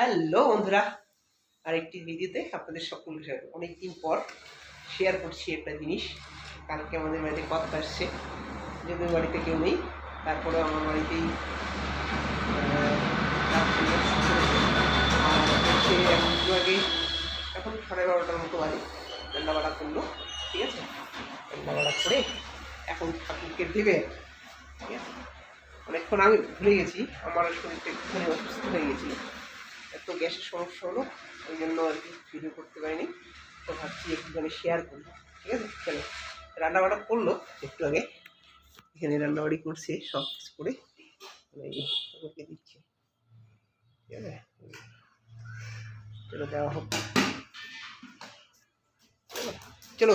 Hello বন্ধুরা। আরেকটি ভিডিওতে আপনাদের সকলের সাথে অনেকদিন পর শেয়ার করছি একটা জিনিস। কালকে আমাদের বাড়িতে কথা আসছে। যদিও বাড়িতে কেউ নেই তারপরে আমার বাড়িতেই একটু আগে এখন সাড়ে বারোটার মতো বাজে। রান্না বাড়া করল ঠিক আছে? রান্না বাড়া করে? এখন ঠাকুরকে দেবে। ঠিক আছে? অনেকক্ষণ আমি ভুলে গেছি। আমার শরীরটা একটুখানি অসুস্থ হয়ে গেছিল। এত গ্যাসের সমস্যা হলো, ওই জন্য আর কি ভিডিও করতে পারিনি। তো ভাবছি একটুখানি শেয়ার করি, ঠিক আছে? চলো। রান্নাবাড়া করল, একটু আগে। এখানে রান্নাবাড়ি করছে, সব কিছু করে। মানে ওকে দিচ্ছে। ঠিক আছে? চলো দেওয়া হোক। চলো চলো।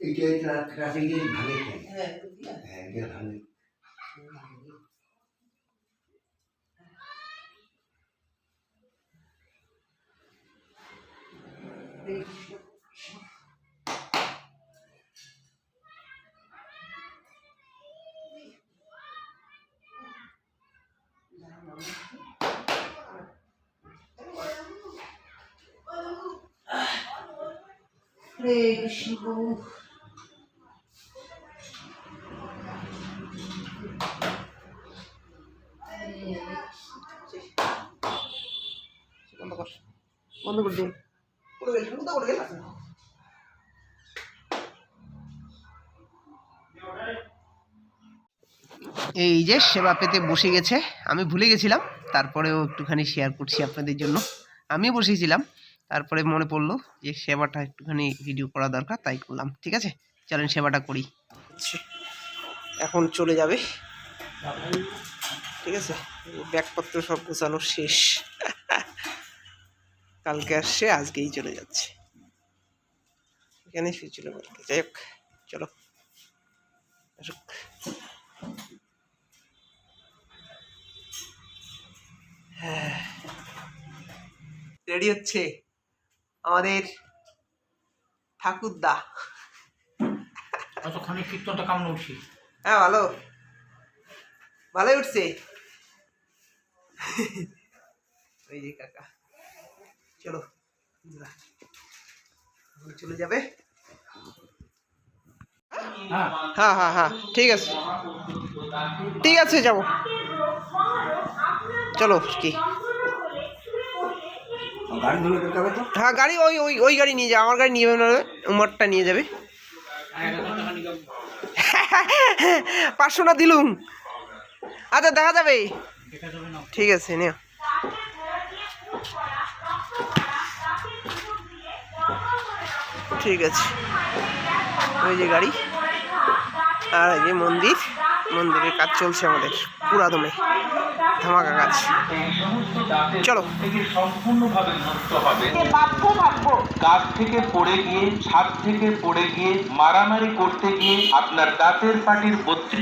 এটা ট্রা- ট্রাফিকের ভালো কেন হ্যাঁ হ্যাঁ এটা ভালো হরে কৃষ্ণ বন্ধ করে দিন করে গেল বন্ধ করে গেল এই যে সেবা পেতে বসে গেছে আমি ভুলে গেছিলাম তারপরেও একটুখানি শেয়ার করছি আপনাদের জন্য। আমিও বসেছিলাম তারপরে মনে পড়ল যে সেবাটা একটুখানি ভিডিও করা দরকার তাই করলাম ঠিক আছে? চলেন সেবাটা করি। এখন চলে যাবে। ঠিক আছে? ব্যাগপত্র সব গোছানো শেষ। কালকে আসছে আজকেই চলে যাচ্ছে। এখানে শুয়েছিল কালকে যাই হোক চলো। আসুক। হ্যাঁ। রেডি হচ্ছে আমাদের ঠাকুরদা। অতক্ষণে কীর্তনটা কেমন উঠছি? হ্যাঁ ভালো। ভালোই উঠছে। ওই যে কাকা। চলো চলে যাবে। হ্যাঁ। হ্যাঁ হ্যাঁ হ্যাঁ ঠিক আছে। ঠিক আছে যাব। চলো কি? হ্যাঁ গাড়ি ওই ওই ওই গাড়ি নিয়ে যাবে আমার গাড়ি নিয়ে যাবে না উমারটা নিয়ে যাবে। পাঁচশো না দিলুম। আচ্ছা দেখা যাবে। ঠিক আছে নিও। ঠিক আছে। ওই যে গাড়ি আর এই যে মন্দির। মন্দিরের কাজ চলছে আমাদের পুরাদমে ধামাকা দাঁতের চলো। সম্পূর্ণভাবে মুক্ত হবে। গাছ থেকে পড়ে গিয়ে ছাদ থেকে পড়ে গিয়ে মারামারি করতে গিয়ে আপনার দাঁতের পাটির বত্রিশ